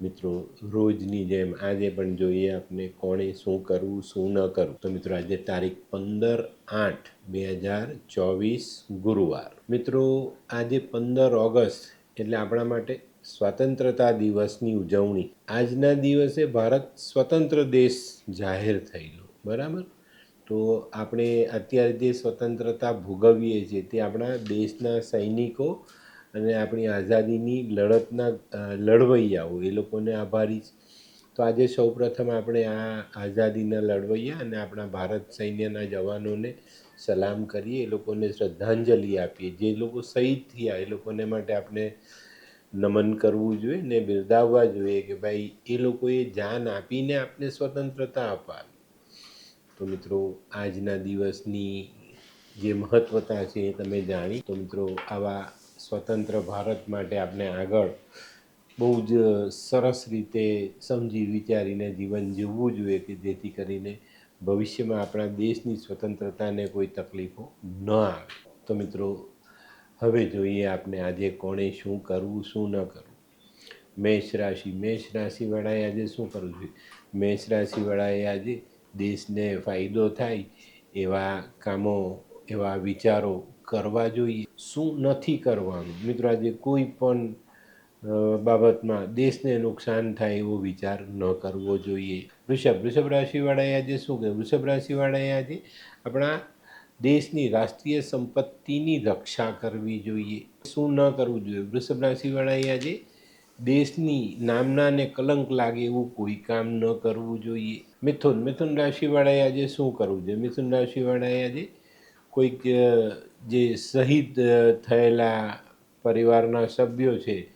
મિત્રો, રોજની જેમ આજે પણ જોઈએ આપને કોણે શું કરવું, શું ન કરવું. તો મિત્રો, આજે તારીખ પંદર આઠ બે હજાર ચોવીસ ગુરુવાર. મિત્રો, આજે પંદર ઓગસ્ટ એટલે આપણા માટે સ્વતંત્રતા દિવસની ઉજવણી. આજના દિવસે ભારત સ્વતંત્ર દેશ જાહેર થયેલો, બરાબર? તો આપણે અત્યારે જે સ્વતંત્રતા ભોગવીએ છીએ તે આપણા દેશના સૈનિકો અને આપણી આઝાદીની લડતના લડવૈયાઓ, એ લોકોને આભારી. તો આજે સૌપ્રથમ આપણે આ આઝાદીના લડવૈયા અને આપણા ભારત સૈન્યના જવાનોને સલામ કરીએ, એ લોકોને શ્રદ્ધાંજલિ આપીએ. જે લોકો શહીદ થયા, એ લોકોને માટે આપણે નમન કરવું જોઈએ ને બિરદાવવા જોઈએ કે ભાઈ, એ લોકોએ જાન આપીને આપને સ્વતંત્રતા અપાવી. તો મિત્રો, આજના દિવસની જે મહત્વતા છે એ તમે જાણી. તો મિત્રો, આવા સ્વતંત્ર ભારત માટે આપણે આગળ બહુ જ સરસ રીતે સમજી વિચારીને જીવન જીવવું જોઈએ કે જેથી કરીને ભવિષ્યમાં આપણા દેશની સ્વતંત્રતાને કોઈ તકલીફો ન આવે. તો મિત્રો, હવે જોઈએ આપણે આજે કોણે શું કરવું, શું ન કરવું. મેષ રાશિ, મેષ રાશિવાળાએ આજે શું કરવું જોઈએ? મેષ રાશિવાળાએ આજે દેશને ફાયદો થાય એવા કામો, એવા વિચારો કરવા જોઈએ, શું નથી કરવાનું? મિત્રો, આજે કોઈ પણ બાબતમાં દેશને નુકસાન થાય એવો વિચાર ન કરવો જોઈએ. વૃષભ વૃષભ રાશિવાળાએ આજે શું કહે વૃષભ રાશિવાળાએ આજે આપણા દેશની રાષ્ટ્રીય સંપત્તિની રક્ષા કરવી જોઈએ. શું ન કરવું જોઈએ? વૃષભ રાશિવાળાએ આજે દેશની નામનાને કલંક લાગે એવું કોઈ કામ ન કરવું જોઈએ. મિથુન મિથુન રાશિવાળાએ આજે શું કરવું જોઈએ? મિથુન રાશિવાળાએ આજે કોઈક જે શહીદ થયેલા પરિવારના સભ્યો છે,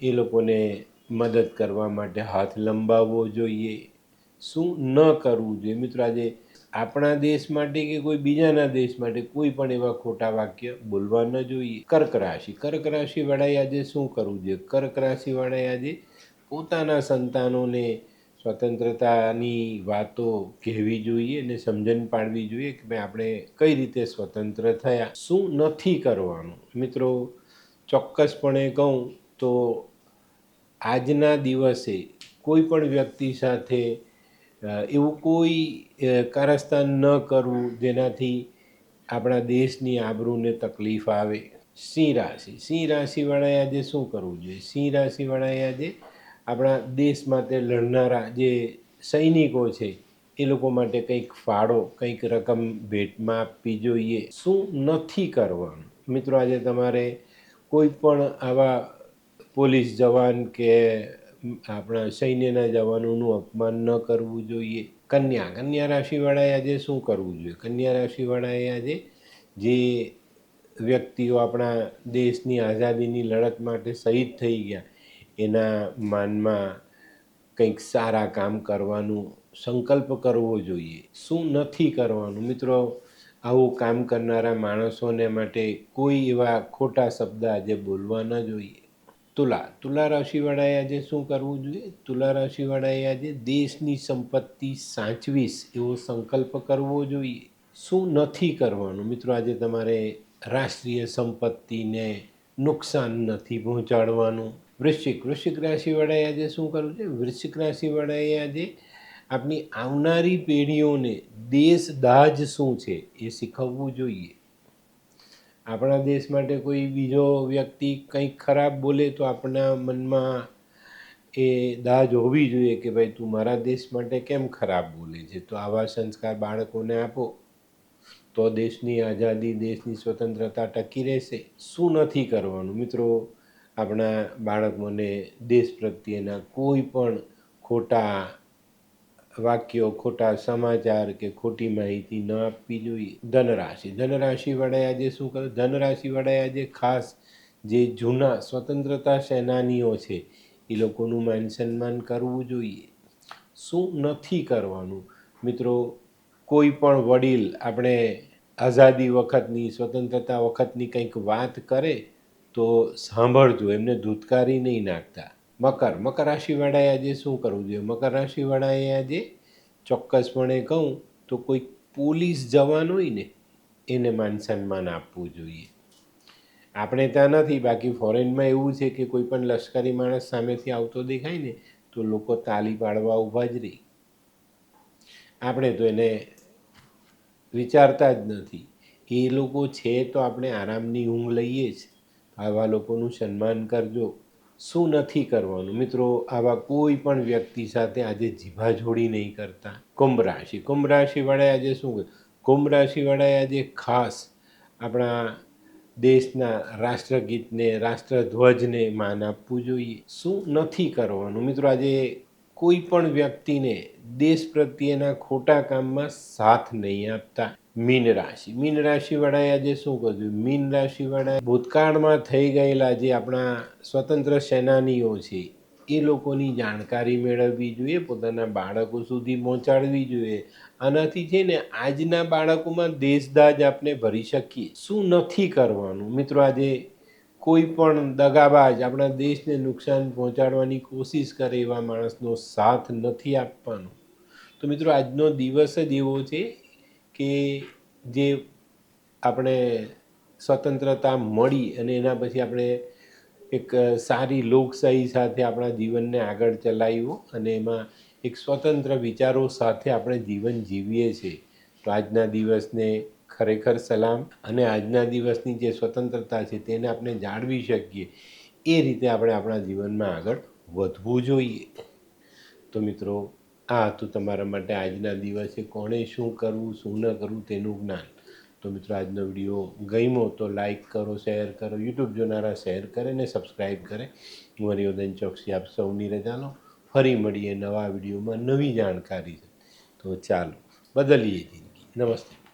એ લોકોને મદદ કરવા માટે હાથ લંબાવવો જોઈએ. શું ન કરવું જોઈએ? મિત્રો, આજે આપણા દેશ માટે કે કોઈ બીજાના દેશ માટે કોઈ પણ એવા ખોટા વાક્ય બોલવા ન જોઈએ. કર્ક રાશિ. કર્ક રાશિવાળાએ આજે શું કરવું જોઈએ? કર્ક રાશિવાળાએ આજે પોતાના સંતાનોને સ્વતંત્રતાની વાતો કહેવી જોઈએ અને સમજણ પાડવી જોઈએ કે ભાઈ આપણે કઈ રીતે સ્વતંત્ર થયા, શું નથી કરવાનું. મિત્રો, ચોક્કસપણે કહું તો આજના દિવસે કોઈ પણ વ્યક્તિ સાથે એવું કોઈ કારસ્તાન ન કરવું જેનાથી આપણા દેશની આબરૂને તકલીફ આવે. સિંહ રાશિ. સિંહ રાશિવાળાએ આજે શું કરવું જોઈએ? સિંહ રાશિવાળાએ આજે આપણા દેશ માટે લડનારા જે સૈનિકો છે, એ લોકો માટે કંઈક ફાળો, કંઈક રકમ ભેટમાં આપવી જોઈએ. શું નથી કરવાનું? મિત્રો, આજે તમારે કોઈ પણ આવા પોલીસ જવાન કે આપણા સૈન્યના જવાનોનું અપમાન ન કરવું જોઈએ. કન્યા કન્યા રાશિવાળાએ આજે શું કરવું જોઈએ? કન્યા રાશિવાળાએ આજે જે વ્યક્તિઓ આપણા દેશની આઝાદીની લડત માટે શહીદ થઈ ગયા એના માનમાં કંઈક સારા કામ કરવાનું સંકલ્પ કરવો જોઈએ. શું નથી કરવાનું? મિત્રો, આવું કામ કરનારા માણસોને માટે કોઈ એવા ખોટા શબ્દ આજે બોલવા ન જોઈએ. તુલા તુલા રાશિવાળાએ આજે શું કરવું જોઈએ? તુલા રાશિવાળાએ આજે દેશની સંપત્તિ સાચવીશ એવો સંકલ્પ કરવો જોઈએ. શું નથી કરવાનું? મિત્રો, આજે તમારે રાષ્ટ્રીય સંપત્તિને નુકસાન નથી પહોંચાડવાનું. વૃશ્ચિક. વૃશ્ચિક રાશિવાળાએ આજે શું કરવું છે? વૃશ્ચિક રાશિવાળાએ આજે આપણી આવનારી પેઢીઓને દેશ દાજ શું છે એ શીખવવું જોઈએ. આપણા દેશ માટે કોઈ બીજો વ્યક્તિ કંઈક ખરાબ બોલે તો આપણા મનમાં એ દાજ હોવી જોઈએ કે ભાઈ તું મારા દેશ માટે કેમ ખરાબ બોલે છે? તો આવા સંસ્કાર બાળકોને આપો. તો દેશની આઝાદી, દેશની સ્વતંત્રતા ટકી રહેશે. શું નથી કરવાનું? મિત્રો આપણા બાળકોને દેશ પ્રત્યેના કોઈ પણ ખોટા વાક્યો, ખોટા સમાચાર કે ખોટી માહિતી ન આપવી જોઈએ. ધનરાશિ. ધનરાશિવાળાએ આજે શું કર્યું ધનરાશિવાળાએ આજે ખાસ જે જૂના સ્વતંત્રતા સેનાનીઓ છે, એ લોકોનું માન સન્માન કરવું જોઈએ. શું નથી કરવાનું? મિત્રો, કોઈ પણ વડીલ આપણે આઝાદી વખતની, સ્વતંત્રતા વખતની કંઈક વાત કરે તો સાંભળજો, એમને ધૂતકારી નહીં નાખતા. મકર મકર રાશિવાળાએ આજે શું કરવું જોઈએ? મકર રાશિવાળાએ આજે ચોક્કસપણે કહું તો કોઈ પોલીસ જવાન હોય ને, એને માન સન્માન આપવું જોઈએ. આપણે ત્યાં નથી, બાકી ફોરેનમાં એવું છે કે કોઈ પણ લશ્કરી માણસ સામેથી આવતો દેખાય ને, તો લોકો તાલી પાડવા ઊભા જ રહી. આપણે તો એને વિચારતા જ નથી. એ લોકો છે તો આપણે આરામની ઊંઘ લઈએ જ. આવા લોકોનું સન્માન કરજો. શું નથી કરવાનું? મિત્રો, આવા કોઈ પણ વ્યક્તિ સાથે આજે જીભાજોડી નહીં કરતા. કુંભ રાશિ. કુંભ રાશિવાળાએ આજે શું? કુંભ રાશિવાળાએ આજે ખાસ આપણા દેશના રાષ્ટ્રગીતને, રાષ્ટ્રધ્વજને માન આપવું જોઈએ. શું નથી કરવાનું? મિત્રો, આજે કોઈ પણ વ્યક્તિને દેશ પ્રત્યેના ખોટા કામમાં સાથ નહીં આપતા. મીન રાશિ. મીન રાશિવાળાએ આજે શું કર્યું? મીન રાશિવાળાએ ભૂતકાળમાં થઈ ગયેલા જે આપણા સ્વતંત્ર સેનાનીઓ છે, એ લોકોની જાણકારી મેળવવી જોઈએ, પોતાના બાળકો સુધી પહોંચાડવી જોઈએ. આનાથી છે ને, આજના બાળકોમાં દેશદાજ આપણે ભરી શકીએ. શું નથી કરવાનું? મિત્રો, આજે કોઈ પણ દગાબાજ આપણા દેશને નુકસાન પહોંચાડવાની કોશિશ કરે એવા માણસનો સાથ નથી આપવાનો. તો મિત્રો, આજનો દિવસ જ એવો છે કે જે આપણે સ્વતંત્રતા મળી અને એના પછી આપણે એક સારી લોકશાહી સાથે આપણા જીવનને આગળ ચલાવ્યું અને એમાં એક સ્વતંત્ર વિચારો સાથે આપણે જીવન જીવીએ છીએ. તો આજના દિવસને ખરેખર સલામ અને આજના દિવસની જે સ્વતંત્રતા છે તેને આપણે જાળવી શકીએ. એ રીતે આપણે આપણા જીવનમાં આગળ વધવું જોઈએ. તો મિત્રો આ હતું તમારા માટે આજના દિવસે કોણે શું કરવું, શું ન કરવું તેનું જ્ઞાન. તો મિત્રો, આજનો વીડિયો ગમ્યો તો લાઈક કરો, શેર કરો, યુટ્યુબ જોનારા શેર કરે ને સબસ્ક્રાઈબ કરે. હરિવર્ધન ચોકસી આપ સૌની રજા લો ફરી મળીએ નવા વિડીયોમાં નવી જાણકારી છે તો ચાલો, બદલીએ જિંદગી. નમસ્તે.